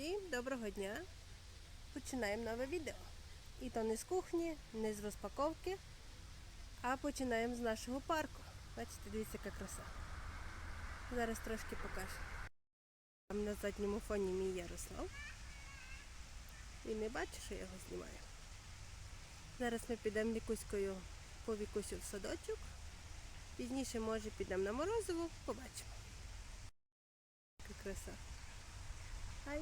Всім доброго дня! Починаємо нове відео. І то не з кухні, не з розпаковки, а починаємо з нашого парку. Бачите, дивіться, яка краса. Зараз трошки покажу. Там на задньому фоні мій Ярослав. Він не бачить, що я його знімаю. Зараз ми підемо лікуською по вікусю в садочок. Пізніше, може, підемо на морозиво, побачимо. Яка краса. Ай.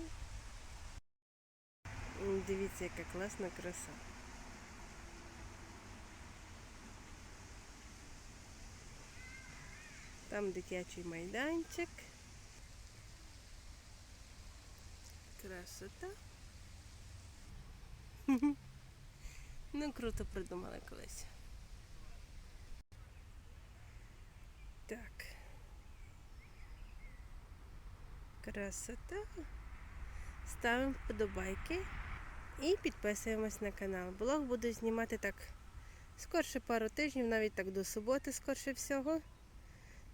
Дивіться, яка класна краса. Там дитячий майданчик. Красота. Ну, круто придумали колись. Так. Красота. Ставимо вподобайки і підписуємось на канал. Блог буду знімати так скорше пару тижнів, навіть так до суботи, скорше всього.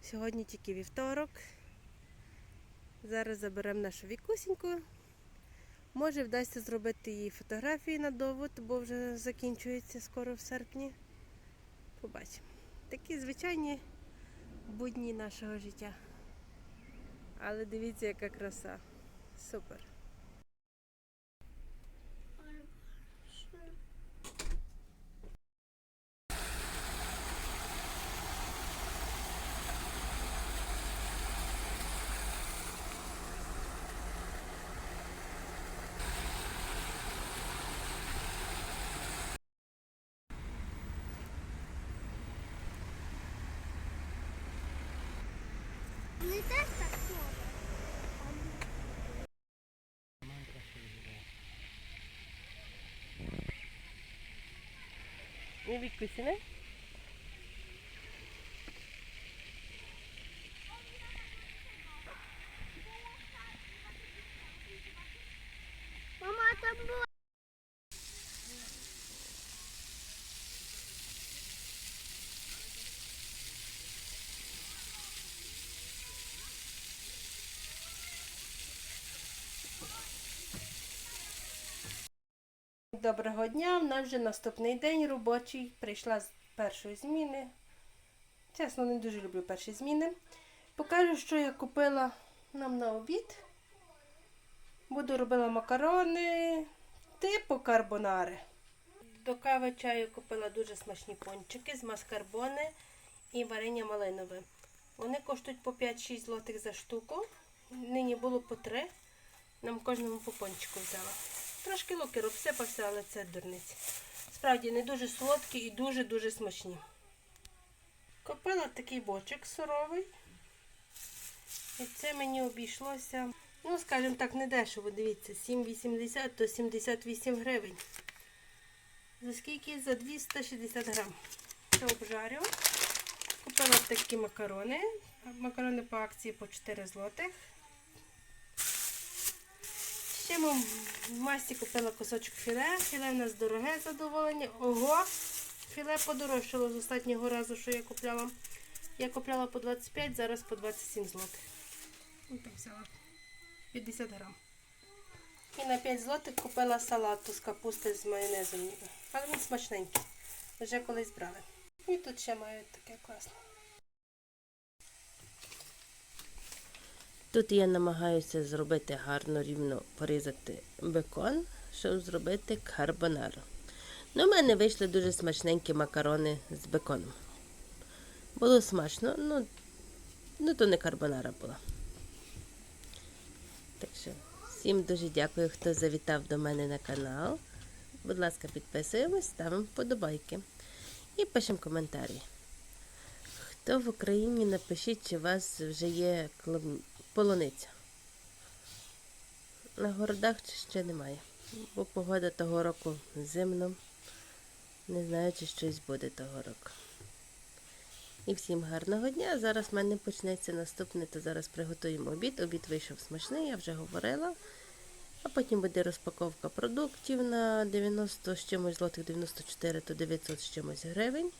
Сьогодні тільки вівторок. Зараз заберемо нашу вікусіньку. Може вдасться зробити їй фотографії на довод, бо вже закінчується скоро в серпні. Побачимо. Такі звичайні будні нашого життя. Але дивіться, яка краса. Супер. Не теж так слово. Не відкусіне? Мама, там була. Доброго дня, в нас вже наступний день робочий. Прийшла з першої зміни. Чесно, не дуже люблю перші зміни. Покажу, що я купила нам на обід. Буду робила макарони типу карбонари. До кави чаю купила дуже смачні пончики з маскарбоне і варення малинове. Вони коштують по 5-6 злотих за штуку. Нині було по 3. Нам кожному по пончику взяла. Трошки лукер обсипався, але це дурниці. Справді не дуже солодкі і дуже-дуже смачні. Купила такий бочок суровий. І це мені обійшлося, ну, скажімо так, не дешево, дивіться, 7,80 то 78 гривень. За скільки? За 260 грам. Це обжарю. Купила такі макарони. Макарони по акції по 4 злотих. Ще ми в масті купила кусочок філе. Філе в нас дороге задоволення. Ого! Філе подорожчало з останнього разу, що я купляла. Я купляла по 25, зараз по 27 злотих. Ну, взяла 50 грам. І на 5 злотих купила салату з капусти з майонезом. Але він смачненький. Вже колись брали. І тут ще мають таке класне. Тут я намагаюся зробити гарно рівно порізати бекон, щоб зробити карбонару. Ну, у мене вийшли дуже смачненькі макарони з беконом. Було смачно, ну, ну то не карбонара була. Так що, всім дуже дякую, хто завітав до мене на канал. Будь ласка, підписуємось, ставимо вподобайки і пишемо коментарі. Хто в Україні напишіть, чи у вас вже є клуб- полуниця. На городах ще немає. Бо погода того року зимно. Не знаю, чи щось буде того року. І всім гарного дня. Зараз в мене почнеться наступне, то зараз приготуємо обід. Обід вийшов смачний, я вже говорила. А потім буде розпаковка продуктів на 90 з чимось злотих 94 то 900 з чимось гривень.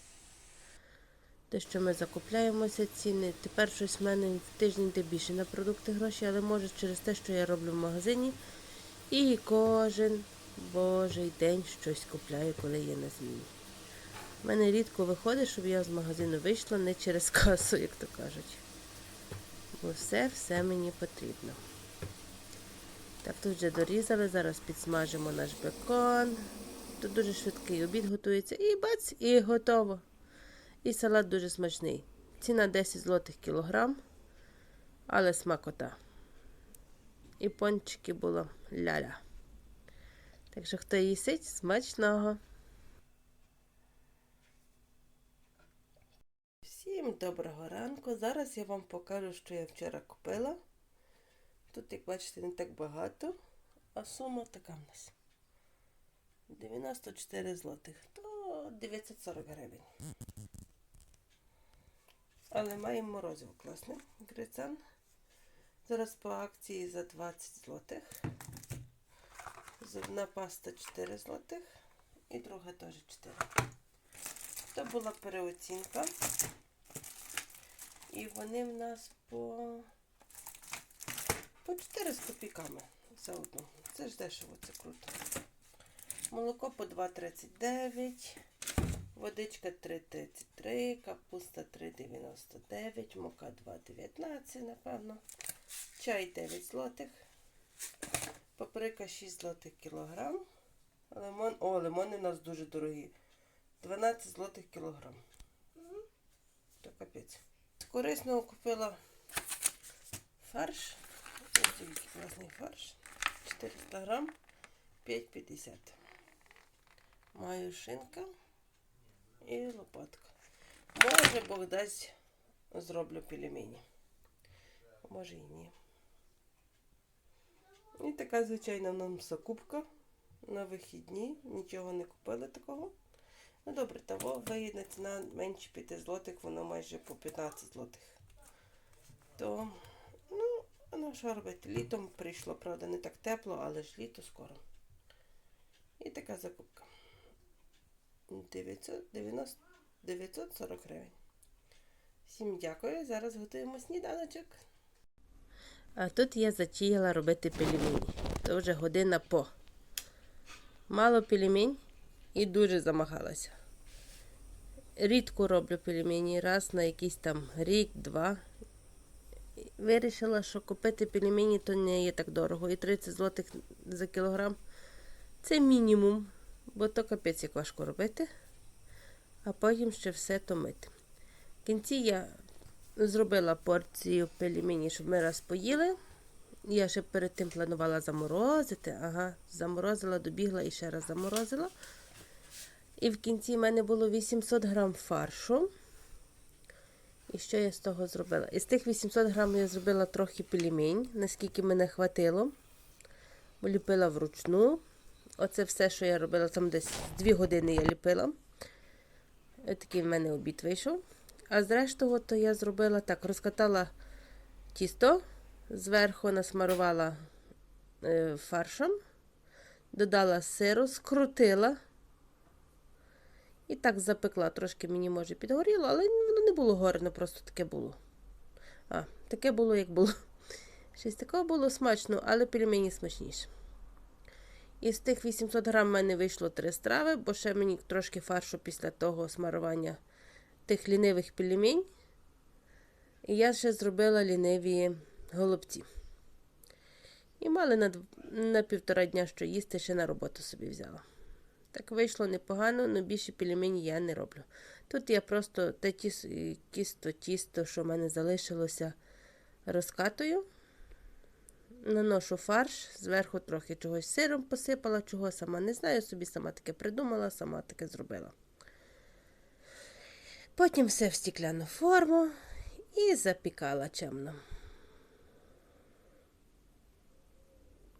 Те, що ми закупляємося, ціни. Тепер щось в мене в тиждень де більше на продукти гроші, але може через те, що я роблю в магазині І кожен божий день щось купляю, коли є на зміні. У мене рідко виходить, щоб я з магазину вийшла не через касу, як то кажуть. Бо все, все мені потрібно. Так, тут вже дорізали, зараз підсмажимо наш бекон. Тут дуже швидкий обід готується. І бац, і готово. І салат дуже смачний. Ціна 10 злотих кілограм, але смакота. І пончики було ля-ля. Так що, хто їсить, смачного. Всім доброго ранку. Зараз я вам покажу, що я вчора купила. Тут, як бачите, не так багато, а сума така в нас. 94 злотих, то 940 гривень. Але маємо морозиво класне. Грицан. Зараз по акції за 20 злотих. Зубна паста 4 злотих і друга теж 4. То була переоцінка. І вони в нас по, по 4 з копійками за одну. Це ж дешево, це круто. Молоко по 2,39, водичка 3,33, капуста 3,99, мука 2,19, напевно. Чай 9 злотих. Паприка 6 злотих кілограм. Лимон, о, лимони у нас дуже дорогі. 12 злотих кілограм. То капець. З корисного купила фарш. Ось класний фарш. 400 грам. 5,50. Маю шинка і лопатка. Може, Бог дасть, зроблю пельмені. Може і ні. І така звичайна нам закупка на вихідні. Нічого не купили такого. Ну добре, того вигідна ціна менше 5 злотих, воно майже по 15 злотих. То, ну, ну що робити? Літом прийшло, правда, не так тепло, але ж літо скоро. І така закупка. 990, 940 гривень. Всім дякую. Зараз готуємо сніданочок. А тут я затіяла робити пельмені. Це вже година по. Мало пельмень і дуже замагалася. Рідко роблю пельмені, раз на якийсь там рік-два. Вирішила, що купити пельмені то не є так дорого. І 30 злотих за кілограм це мінімум, бо то капець як важко робити, а потім ще все то мити. В кінці я зробила порцію пельмені, щоб ми раз поїли. Я ще перед тим планувала заморозити. Ага, заморозила, добігла і ще раз заморозила. І в кінці в мене було 800 грам фаршу. І що я з того зробила? Із тих 800 грам я зробила трохи пельмень, наскільки мене хватило. Ліпила вручну. Оце все, що я робила, там десь 2 години я ліпила. Такий в мене обід вийшов. А зрештою, то я зробила так: розкатала тісто, зверху насмарувала е, фаршем, додала сиру, скрутила. І так запекла. Трошки мені, може, підгоріло, але воно не було горно, просто таке було. А, таке було, як було. Щось такого було смачно, але пельмені смачніше. Із тих 800 грам в мене вийшло три страви, бо ще мені трошки фаршу після того смарування тих лінивих пельмень. І я ще зробила ліниві голубці. І мали на, на півтора дня що їсти, ще на роботу собі взяла. Так вийшло непогано, але більше пельмені я не роблю. Тут я просто те тісто, тісто, що в мене залишилося, розкатую. Наношу фарш, зверху трохи чогось сиром посипала, чого сама не знаю, собі сама таке придумала, сама таке зробила. Потім все в стікляну форму і запікала чемно.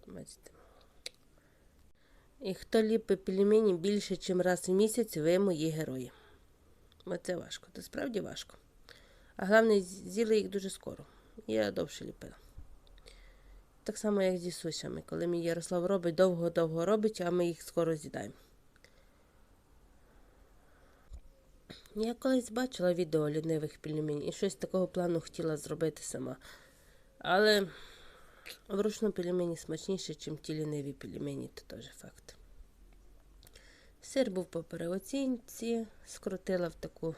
Бачите. І хто ліпить пельмені більше, ніж раз в місяць, ви мої герої. Бо це важко, це справді важко. А головне, з'їли їх дуже скоро. Я довше ліпила. Так само, як зі сушами. Коли мій Ярослав робить, довго-довго робить, а ми їх скоро з'їдаємо. Я колись бачила відео лінивих пельмень і щось такого плану хотіла зробити сама. Але Вручну пельмені смачніші, ніж ті ліниві пельмені, то теж факт. Сир був по переоцінці, скрутила в таку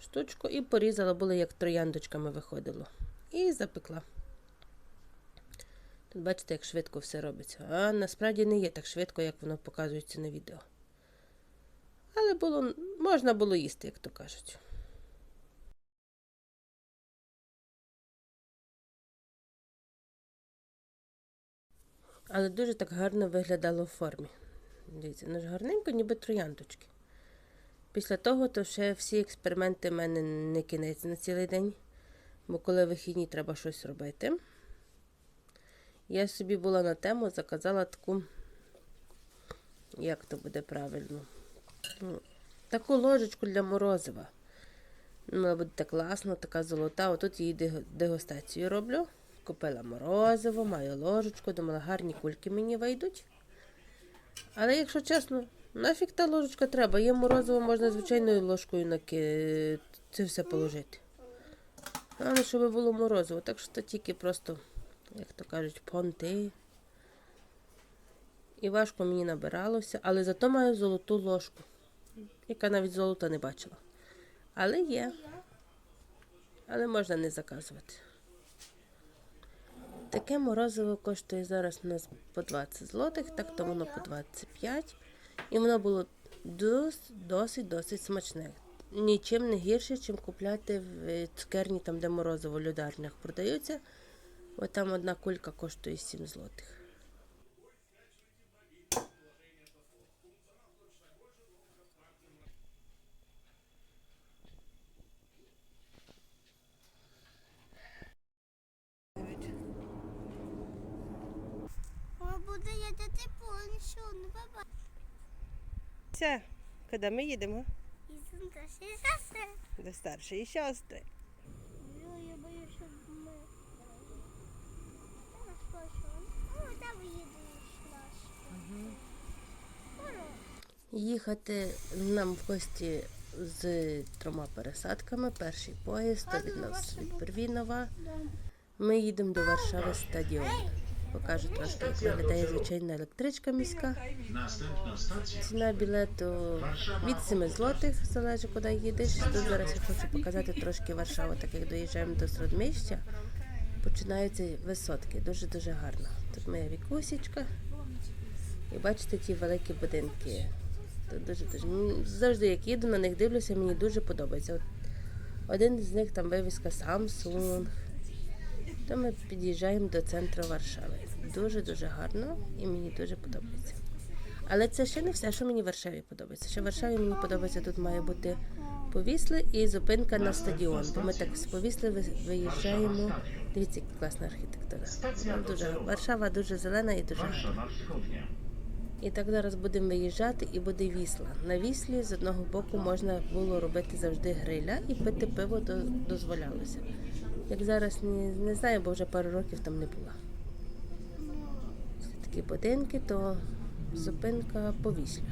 штучку і порізала, було як трояндочками виходило. І запекла. Тут бачите, як швидко все робиться. А насправді не є так швидко, як воно показується на відео. Але було, можна було їсти, як то кажуть. Але дуже так гарно виглядало в формі. Дивіться, ну ж гарненько, ніби трояндочки. Після того, то ще всі експерименти в мене не кінець на цілий день, бо коли вихідні треба щось робити. Я собі була на тему, заказала таку, як то буде правильно, ну, таку ложечку для морозива. Вона буде так класно, така золота. Отут її дегустацію роблю. Купила морозиво, маю ложечку, думала, гарні кульки мені вийдуть. Але якщо чесно, нафіг та ложечка треба. Є морозиво, можна звичайною ложкою наки... це все положити. Але щоб було морозиво, так що то тільки просто, як то кажуть, понти. І важко мені набиралося, але зато маю золоту ложку, яка навіть золота не бачила. Але є. Але можна не заказувати. Таке морозиво коштує зараз у нас по 20 злотих, так то воно по 25. І воно було досить досить смачне. Нічим не гірше, ніж купляти в цукерні, там, де морозиво в людарнях продаються. От там одна кулька коштує 7 злотих. Буде їдати повністю, баба. Все, куди ми їдемо? До старшої сестри. Ой, я боюсь, щоб ми... Нас там їдеш. Їхати нам в гості з трьома пересадками. Перший поїзд, то від нас від Первінова. Ми їдемо до Варшави стадіон. Покажу трошки, як виглядає звичайна електричка міська. Ціна білету від 7 злотих, залежить куди їдеш. Тут зараз я хочу показати трошки Варшаву, так як доїжджаємо до Сродміща. Починаються висотки, дуже-дуже гарно. Тут моя вікусічка. І бачите ті великі будинки. Тут дуже дуже завжди, як їду на них дивлюся, мені дуже подобається. От один з них там вивіска Samsung. То ми під'їжджаємо до центру Варшави. Дуже дуже гарно і мені дуже подобається. Але це ще не все, що мені в Варшаві подобається. Ще в Варшаві мені подобається, тут має бути повісли і зупинка на стадіон. Бо ми так з повісли виїжджаємо. Дивіться, яка класна архітектура. Дуже Варшава дуже зелена і дуже гарна. І так зараз будемо виїжджати і буде вісла. На віслі з одного боку можна було робити завжди гриля і пити пиво до- дозволялося. Як зараз не, не знаю, бо вже пару років там не була. Такі будинки, то зупинка повісля.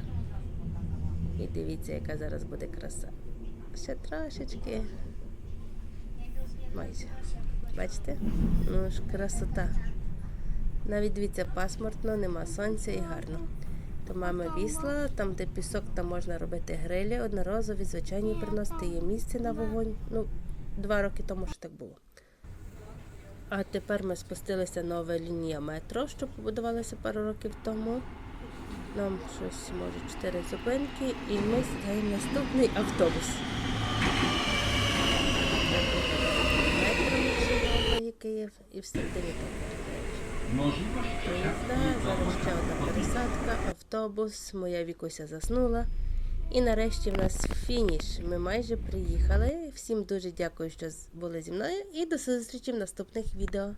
І дивіться, яка зараз буде краса. Ще трошечки. Майже. Бачите? Ну ж красота. Навіть дивіться, пасмуртно, нема сонця і гарно. То мами вісла, там, де пісок, там можна робити грилі, одноразові, звичайні приносити. Є місце на вогонь. Ну, два роки тому що так було. А тепер ми спустилися нова лінія метро, що побудувалася пару років тому. Нам щось, може, чотири зупинки, і ми сідаємо наступний автобус. Метро Київ і всередині там. Поїзда, зараз ще одна пересадка, автобус, моя вікуся заснула. І нарешті в нас фініш. Ми майже приїхали. Всім дуже дякую, що були зі мною. І до зустрічі в наступних відео.